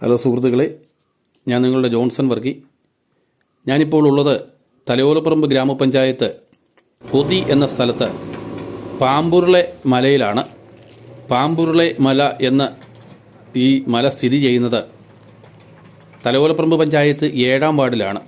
Hello സുഹൃത്തുക്കളെ ഞാൻ നിങ്ങളുടെ ജോൺസൺ വർഗി. ഞാനിപ്പോൾ ഉള്ളത് തലയോലപ്പറമ്പ് ഗ്രാമപഞ്ചായത്ത് പൊതി എന്ന സ്ഥലത്ത് പാമ്പുരുളെ മലയിലാണ്. പാമ്പുരുളെ മല എന്ന ഈ മല സ്ഥിതി ചെയ്യുന്നത് തലയോലപ്പറമ്പ് പഞ്ചായത്ത് ഏഴാം വാർഡിലാണ്.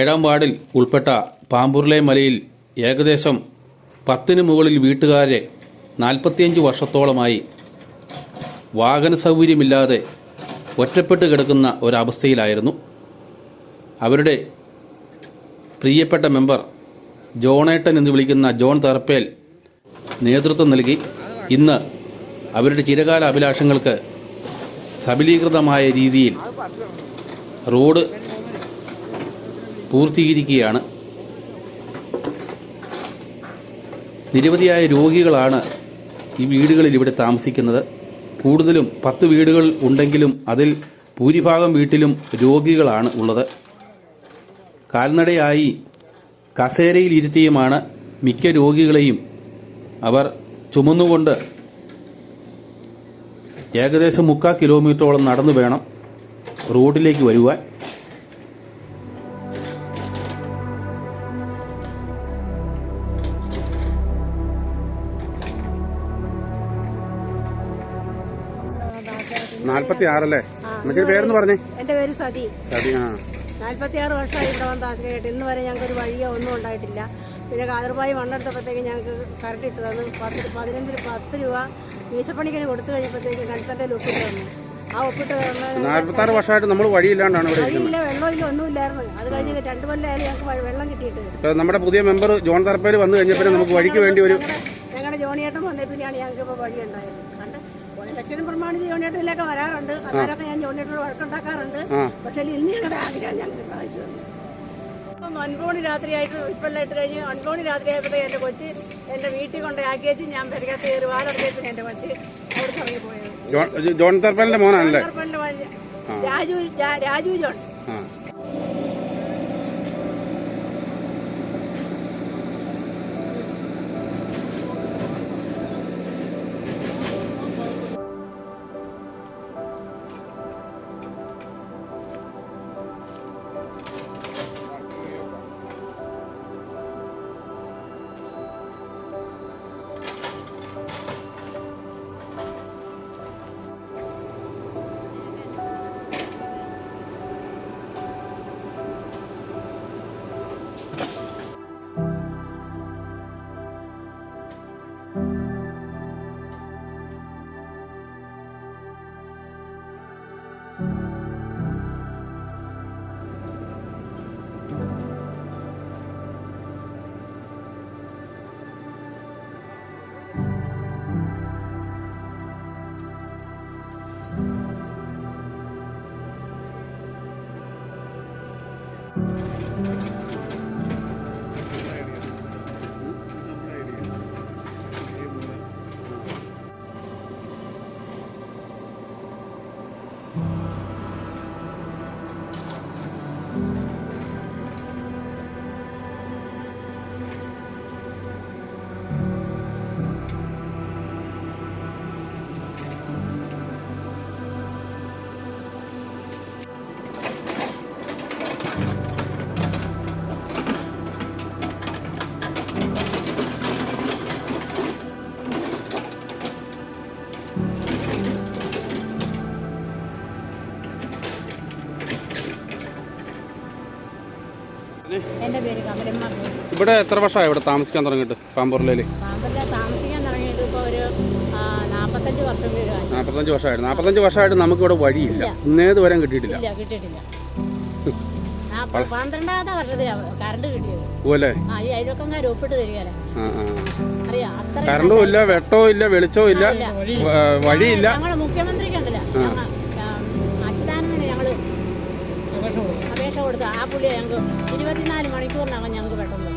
ഏഴാം വാർഡിൽ ഉൾപ്പെട്ട പാമ്പുരുളെ മലയിൽ ഏകദേശം പത്തിന് മുകളിൽ വീട്ടുകാരെ നാൽപ്പത്തിയഞ്ച് വർഷത്തോളമായി വാഹന സൗകര്യമില്ലാതെ ഒറ്റപ്പെട്ട് കിടക്കുന്ന ഒരവസ്ഥയിലായിരുന്നു. അവരുടെ പ്രിയപ്പെട്ട മെമ്പർ ജോണേട്ടൻ എന്ന് വിളിക്കുന്ന ജോൺ തറപ്പേൽ നേതൃത്വം നൽകി. ഇന്ന് അവരുടെ ചിരകാല അഭിലാഷങ്ങൾക്ക് സബലീകൃതമായ രീതിയിൽ റോഡ് പൂർത്തീകരിക്കുകയാണ്. നിരവധിയായ രോഗികളാണ് ഈ വീടുകളിൽ ഇവിടെ താമസിക്കുന്നത്. കൂടുതലും പത്ത് വീടുകൾ ഉണ്ടെങ്കിലും അതിൽ ഭൂരിഭാഗം വീട്ടിലും രോഗികളാണ് ഉള്ളത്. കാൽനടയായി കസേരയിൽ ഇരുത്തിയുമാണ് മിക്ക രോഗികളെയും അവർ ചുമന്നുകൊണ്ട് ഏകദേശം മുക്കാൽ കിലോമീറ്ററോളം നടന്നു വേണം റോഡിലേക്ക് വരുവാൻ. നാല്പത്തി ആറല്ലേ മറ്റൊരു പേരെന്ന് പറഞ്ഞേ. എന്റെ പേര് സതി. സതി ആ. നാല്പത്തിയാറ് വർഷമായി ഇവിടെ വന്ന് താമസിക്കായിട്ട് ഇന്ന് വരെ ഞങ്ങൾക്ക് ഒരു വഴിയോ ഒന്നും ഉണ്ടായിട്ടില്ല. പിന്നെ കാതർബായി മണ്ണെടുത്തപ്പോഴത്തേക്ക് ഞങ്ങൾക്ക് കറണ്ട് ഇട്ട് തന്നു. പത്ത് പതിനഞ്ച് പത്ത് രൂപ മീശപ്പണിക്കിന് കൊടുത്തു കഴിഞ്ഞപ്പോഴത്തേക്ക് കൺസൾട്ടയിൽ ഒപ്പിട്ട് തന്നു. ആ ഒപ്പിട്ട് തന്ന നാല്പത്തി ആറ് വർഷമായിട്ട് നമ്മൾ വഴിയില്ലാണ്ടാണ് ഇവിടെ വഴിയില്ല വെള്ളമില്ല ഒന്നുമില്ലായിരുന്നു. അത് കഴിഞ്ഞ് രണ്ടു കൊല്ലമായാലും ഞങ്ങൾക്ക് വെള്ളം കിട്ടിയിട്ട്. നമ്മുടെ പുതിയ മെമ്പർ ജോൺ തറപ്പേര് വന്നു കഴിഞ്ഞപ്പോൾ നമുക്ക് വഴിക്ക് വേണ്ടി ഒരു ഞങ്ങളുടെ ജോണിയേട്ടൻ വന്നേ പിന്നെയാണ് ഞങ്ങൾക്ക് ഇപ്പോൾ വഴി ഉണ്ടായത് ഇലക്ഷനും പ്രമാണിച്ച് ജോണിയേട്ടനിലൊക്കെ വരാറുണ്ട്. അന്നേരമൊക്കെ ഞാൻ ജോണിയേട്ടനോട് വഴക്കുണ്ടാക്കാറുണ്ട്. പക്ഷേ ഇന്ന് ഞങ്ങളുടെ ആഗ്രഹം ഞങ്ങൾക്ക് സാധിച്ചു തന്നു. ഇപ്പം ഒൻപത് രാത്രിയായിട്ട് ഇപ്പെല്ലാം കഴിഞ്ഞ് ഒൻപത് രാത്രിയായപ്പോഴത്തേക്ക് എന്റെ കൊച്ച് എന്റെ വീട്ടിൽ കൊണ്ട് ആക്കിയേച്ച് ഞാൻ പെരകത്ത് കയറി എന്റെ എന്റെ കൊച്ച് അവിടെ ഇറങ്ങി പോയത് ജോൺ തറപ്പേലിന്റെ മോനാണല്ലേ? രാജു രാജു ജോൺ. എന്റെ പേര് കമലമ്മ ഇവിടെ എത്ര വർഷമായി ഇവിടെ താമസിക്കാൻ തുടങ്ങിയിട്ട് പാമ്പൂറിലേൽ പാമ്പൂരിൽ താമസിക്കാൻ തുടങ്ങിയിട്ട് ഇപ്പോൾ ഒരു നാൽപ്പത്തഞ്ച് വർഷം വീഴായി നാൽപ്പത്തഞ്ച് വർഷമായിട്ട്. നാൽപ്പത്തഞ്ച് വർഷമായിട്ട് നമുക്ക് ഇവിടെ വഴിയില്ല ഇന്നേത് വരാൻ കിട്ടിയിട്ടില്ല. ഇല്ല കിട്ടിയിട്ടില്ല. നാപ്പ- പന്ത്രണ്ടാമത്തെ വർഷത്തിലാണ് കറണ്ട് കിട്ടിയത്. പോലെ ആ ഈ അയൽവക്കംകാർ ഒപ്പിട്ട് തരികയല്ലേ ആ ആ. അറിയാം അത്ര കറണ്ടും ഇല്ല വെട്ടവും ഇല്ല വെളിച്ചവും ഇല്ല വഴിയില്ല. മുഖ്യമന്ത്രി മുഖ്യമന്ത്രിക്കുണ്ടല്ലോ ഞങ്ങൾക്ക് ഇരുപത്തിനാല് മണിക്കൂറിനകം ഞങ്ങൾക്ക് പെട്ടെന്ന്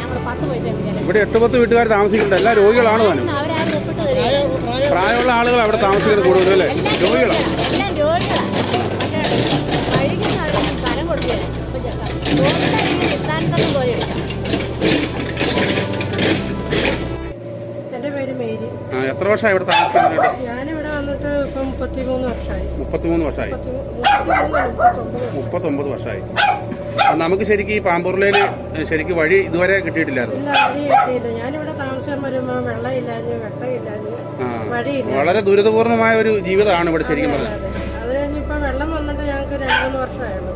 ഞങ്ങൾ പത്ത് പൈസ വിചാരം ഇവിടെ എട്ട് പത്ത് വീട്ടുകാർ താമസിക്കുന്നുണ്ട്. എല്ലാ രോഗികളാണ് താനും. അവരാരും ഒപ്പിട്ട് തരിക പ്രായമുള്ള ആളുകൾ അവിടെ താമസിക്കുന്നത് കൂടുതലും അല്ലേ? രോഗികളാണ്. എല്ലാം രോഗികളാണ് പക്ഷേ കഴിക്കുന്ന അവരൊന്നും സ്ഥലം കൊടുക്കുകയില്ല. ഇഷ്ടാനുസരണം പോലെ എടുക്കാം എന്റെ പേര് മേരി. ആ, എത്ര വർഷമായി ഇവിടെ താമസിക്കുന്നുണ്ട്? ഞാനിവിടെ വന്നിട്ട് ഇപ്പം മുപ്പത്തിമൂന്ന് വർഷമായി. മുപ്പത്തിമൂന്ന് വർഷമായി. മുപ്പത്തൊമ്പത് വർഷമായി. നമുക്ക് ശരിക്കും ഈ പാമ്പൂർലേൽ ശരിക്കും വഴി ഇതുവരെ കിട്ടിയിട്ടില്ലായിരുന്നു. ഇല്ല വഴി കിട്ടിയില്ല. ഞാനിവിടെ താമസം വരുമ്പോൾ വെള്ളമില്ലാഞ്ഞ് വെട്ടമില്ലാഞ്ഞ് വഴിയില്ല. വളരെ ദുരിതപൂർണമായ ഒരു ജീവിതമാണ് ഇവിടെ ശരിക്കും പറഞ്ഞത് അതെ. വെള്ളം വന്നിട്ട് ഞങ്ങൾക്ക് രണ്ട് മൂന്ന് വർഷമായുള്ളൂ.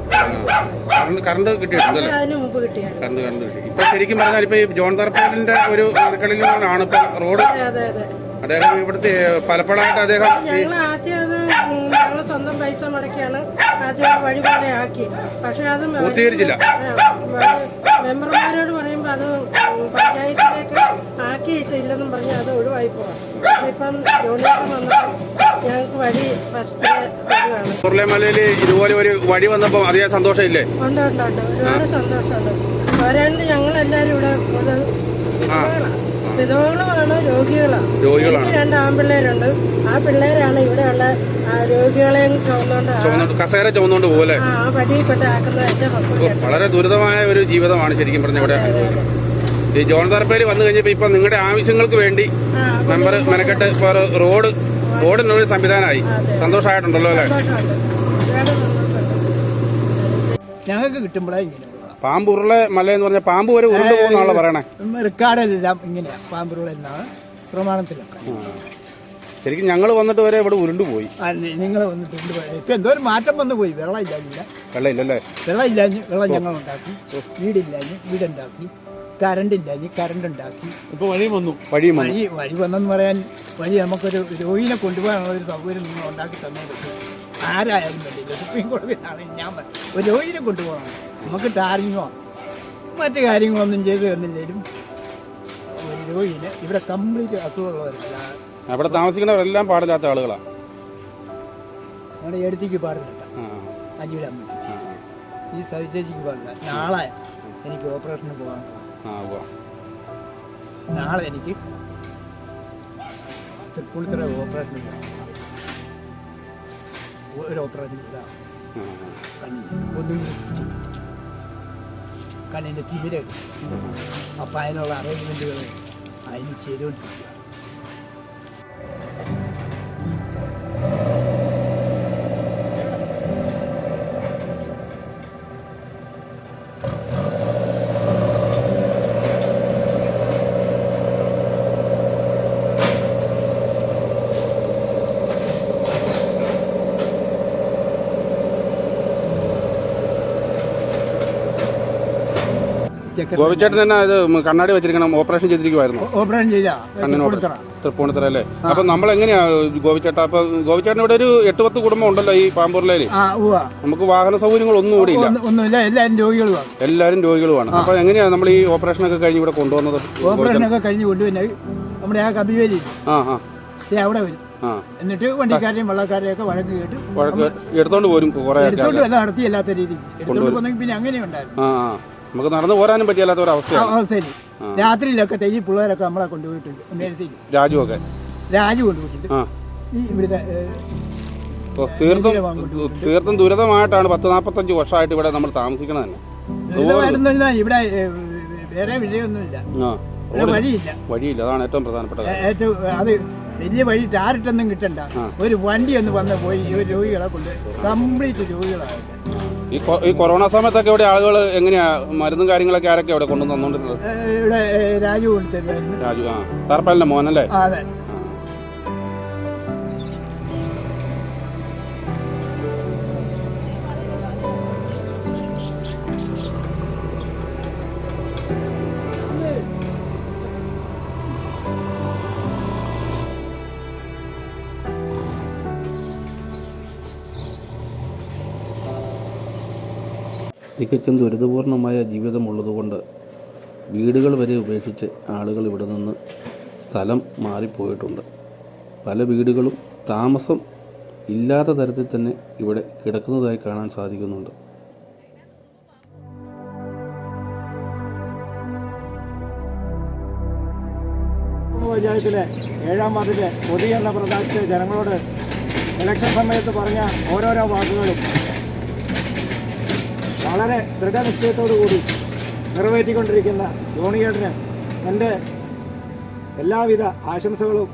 കറണ്ട് കറണ്ട് കിട്ടിയിട്ടുണ്ടല്ലേ അതിന് മുമ്പ് കിട്ടിയായിരുന്നു. കറണ്ട് കറണ്ട് കിട്ടി. ഇപ്പൊ ശരിക്കും പറഞ്ഞാൽ ഇപ്പൊ ഈ ജോൺ തർപ്പാലിന്റെ ഒരു അടുക്കളയിലാണ് ഇപ്പൊ റോഡ് അതെ അതെ അതെ. അദ്ദേഹം ഇവിടുത്തെ പലപ്പോഴായിട്ട് അദ്ദേഹം ഞങ്ങൾ ആദ്യം അത് ഞങ്ങൾ സ്വന്തം പൈസ മുടക്കിയാണ് ആദ്യം വഴിപാടെ ആക്കി. പക്ഷെ അത് മെമ്പർമാരോട് പറയുമ്പോൾ അത് പഞ്ചായത്തിലേക്ക് ആക്കിയിട്ടില്ലെന്നും പറഞ്ഞ് അത് ഒഴിവായി പോവാം. ഇപ്പം ജോലിയൊക്കെ വന്നപ്പോൾ ഞങ്ങൾക്ക് വഴി ഫസ്റ്റ് ഉരുളമലയിൽ ഇതുപോലെ ഒരു വഴി വന്നപ്പോൾ അതേ സന്തോഷമില്ലേ? ഉണ്ട് ഉണ്ട് ഉണ്ട്. ഒരുപാട് സന്തോഷമുണ്ട്. വരാണ്ട് ഞങ്ങളെല്ലാവരും ഇവിടെ വിധവകളുമാണ് രോഗികളാണ്. രോഗികളാണ്. രണ്ട് ആൺപിള്ളേരുണ്ട്. ആ പിള്ളേരാണ് ഇവിടെയുള്ള ആ രോഗികളെയും ചുമന്നുകൊണ്ട് കസേര ചുമന്നുകൊണ്ട് പോലെ ആ ആ വഴിയിൽപ്പെട്ട് ആക്കുന്നത് എന്റെ വളരെ ദുരിതമായ ഒരു ജീവിതമാണ് ശരിക്കും പറഞ്ഞ ഇവിടെ. ഈ ജോൺ തറപ്പേര് വന്നു കഴിഞ്ഞപ്പോൾ ഇപ്പൊ നിങ്ങളുടെ ആവശ്യങ്ങൾക്ക് വേണ്ടി മെമ്പർ മെനക്കെട്ട് ഇപ്പൊ റോഡ് റോഡിനൊരു സംവിധാനമായി. സന്തോഷമായിട്ടുണ്ടല്ലോ അല്ലേ? ഞങ്ങൾക്ക് കിട്ടുമ്പോഴേ പാമ്പ് ഉരുള മല എന്ന് പറഞ്ഞാൽ പാമ്പ് വരെ ഉരുണ്ട് പോകുന്നാണല്ലോ പറയണേ. റെക്കാർഡെല്ലാം ഇങ്ങനെയാണ് പാമ്പുകൾ എന്നാണ് പ്രമാണത്തിലൊക്കെ ശരിക്കും ഞങ്ങൾ വന്നിട്ട് വരെ ഇവിടെ ഉരുണ്ടു പോയി. നിങ്ങൾ വന്നിട്ട് കൊണ്ടുപോയി ഇപ്പൊ എന്തോ ഒരു മാറ്റം വന്നു പോയി. വെള്ളം ഇല്ലാഞ്ഞില്ല. വെള്ളമില്ലല്ലേ? വെള്ളം ഇല്ലാഞ്ഞ് വെള്ളം ഞങ്ങൾ ഉണ്ടാക്കി. വീടില്ലാഞ്ഞ് വീടുണ്ടാക്കി കറണ്ട് ഇല്ലാഞ്ഞ് കറണ്ട് ഉണ്ടാക്കി. ഇപ്പൊ വഴി വന്നു. വഴി വന്നു. വഴി വഴി വന്നെന്ന് പറയാൻ വഴി നമുക്കൊരു രോഗിനെ കൊണ്ടുപോകാനുള്ള ഒരു സൗകര്യം നിങ്ങൾ ഉണ്ടാക്കി തന്നേ പറ്റും. ആരായാലും വേണ്ടില്ല സുപ്രീം കോടതിയിലാണ് ഞാൻ പറ- ഒരു രോഗിനെ കൊണ്ടുപോകണം നമുക്ക് ടാറിങ്ങോ മറ്റു കാര്യങ്ങളൊന്നും ചെയ്തു തന്നില്ലേലും രോഗിന് ഇവിടെ കംപ്ലീറ്റ് അസുഖമുള്ളവരല്ല അവിടെ താമസിക്കുന്നവരെല്ലാം പാടില്ലാത്ത ആളുകളാണ് നമ്മുടെ എടുത്തേക്ക് പാടില്ല. ആ, അമ്മ ഈ സവിശേഷിക്ക് പാടില്ല. നാളെ എനിക്ക് ഓപ്പറേഷന് പോകാൻ നാളെ എനിക്ക് തൃപ്പൂണിത്തറ ഓപ്പറേഷന് പോകാൻ ഒരു ഓപ്പറേഷൻ ഇതാണ് ഒന്നും. കണ്ണിന്റെ തീരെ അപ്പം അതിനുള്ള അറേഞ്ച്മെന്റുകൾ അതിന് ചെയ്തുകൊണ്ടിരിക്കുക ഗോപിച്ചേട്ടൻ തന്നെ ഇത് കണ്ണാടി വെച്ചിരിക്കണം ഓപ്പറേഷൻ ചെയ്തിരിക്കുമായിരുന്നു ഓപ്പറേഷൻ ചെയ്താ? കണ്ണിന് തൃപ്പൂണിത്തറ. അല്ലേ? അപ്പൊ നമ്മൾ എങ്ങനെയാ ഗോപിച്ചേട്ട? അപ്പൊ ഗോപിച്ചേട്ടൻ ഇവിടെ ഒരു എട്ട് പത്ത് കുടുംബം ഉണ്ടല്ലോ ഈ പാമ്പൂരിലേൽ. നമുക്ക് വാഹന സൗകര്യങ്ങൾ ഒന്നും കൂടി ഇല്ല. എല്ലാരും ഒന്നുമില്ല എല്ലാവരും രോഗികളുമാണ് എല്ലാവരും രോഗികളുമാണ് അപ്പൊ എങ്ങനെയാ നമ്മൾ ഈ ഓപ്പറേഷൻ ഒക്കെ കഴിഞ്ഞ് ഇവിടെ കൊണ്ടുവന്നത്? ഓപ്പറേഷനൊക്കെ കഴിഞ്ഞ് കൊണ്ടുവന്നെ നമ്മുടെ ആ കബിവേലി ആ ആ. അവിടെ വരും. എന്നിട്ട് വണ്ടിക്കാരെയും വെള്ളക്കാരെയും ഒക്കെ വഴക്ക് കേട്ട് വഴക്ക് എടുത്തോണ്ട് പോരും ഒക്കെ എടുത്തോണ്ട് നടത്തിയല്ലാത്ത രീതിക്ക് എടുത്തോണ്ട് പോന്നെങ്കിൽ പിന്നെ അങ്ങനെ ഉണ്ടായിരുന്നു നമുക്ക് നടന്നു പോരാനും പറ്റിയല്ലാത്ത ഒരു അവസ്ഥ അവസ്ഥയാണ്. രാത്രിയിലൊക്കെ തെയ്യ പിള്ളേരൊക്കെ നമ്മളെ കൊണ്ടുപോയിട്ടുണ്ട്. രാജു ഒക്കെ രാജു കൊണ്ടുപോയിട്ടുണ്ട്. ഈ ഇവിടുത്തെ തീർത്തും തീർത്തും ദുരിതമായിട്ടാണ് പത്ത് നാൽപ്പത്തഞ്ച് വർഷമായിട്ട് ഇവിടെ നമ്മൾ താമസിക്കണത് തന്നെ. ഇവിടെ വേറെ ഇവിടെ വഴിയില്ല. വഴിയില്ല. അതാണ് ഏറ്റവും പ്രധാനപ്പെട്ട ഏറ്റവും അത് വലിയ വഴി ടാറിട്ടൊന്നും കിട്ടണ്ട. ഒരു വണ്ടി ഒന്ന് വന്ന് പോയി ഈ രോഗികളെ കൊണ്ട് കംപ്ലീറ്റ് രോഗികളാണ് ഈ കൊറോണ സമയത്തൊക്കെ ഇവിടെ ആളുകൾ എങ്ങനെയാ? മരുന്നും കാര്യങ്ങളൊക്കെ ആരൊക്കെ ഇവിടെ കൊണ്ടു തന്നോണ്ടിരുന്നത്? ഇവിടെ രാജു കൊണ്ടുതരുമായിരുന്നു രാജു ആ. തർപ്പലിന്റെ മോനല്ലേ? അതെ. തികച്ചും ദുരിതപൂർണമായ ജീവിതമുള്ളതുകൊണ്ട് വീടുകൾ വരെ ഉപേക്ഷിച്ച് ആളുകൾ ഇവിടെ നിന്ന് സ്ഥലം മാറിപ്പോയിട്ടുണ്ട്. പല വീടുകളും താമസം ഇല്ലാത്ത തരത്തിൽ തന്നെ ഇവിടെ കിടക്കുന്നതായി കാണാൻ സാധിക്കുന്നുണ്ട്. പഞ്ചായത്തിലെ ഏഴാം വാർഡിലെ പൊതി എന്ന പ്രദേശത്തെ ജനങ്ങളോട് ഇലക്ഷൻ സമയത്ത് പറഞ്ഞ ഓരോരോ വാക്കുകളും വളരെ ദൃഢനിശ്ചയത്തോടു കൂടി നിറവേറ്റിക്കൊണ്ടിരിക്കുന്ന ജോണിയേട്ടന് എന്റെ എല്ലാവിധ ആശംസകളും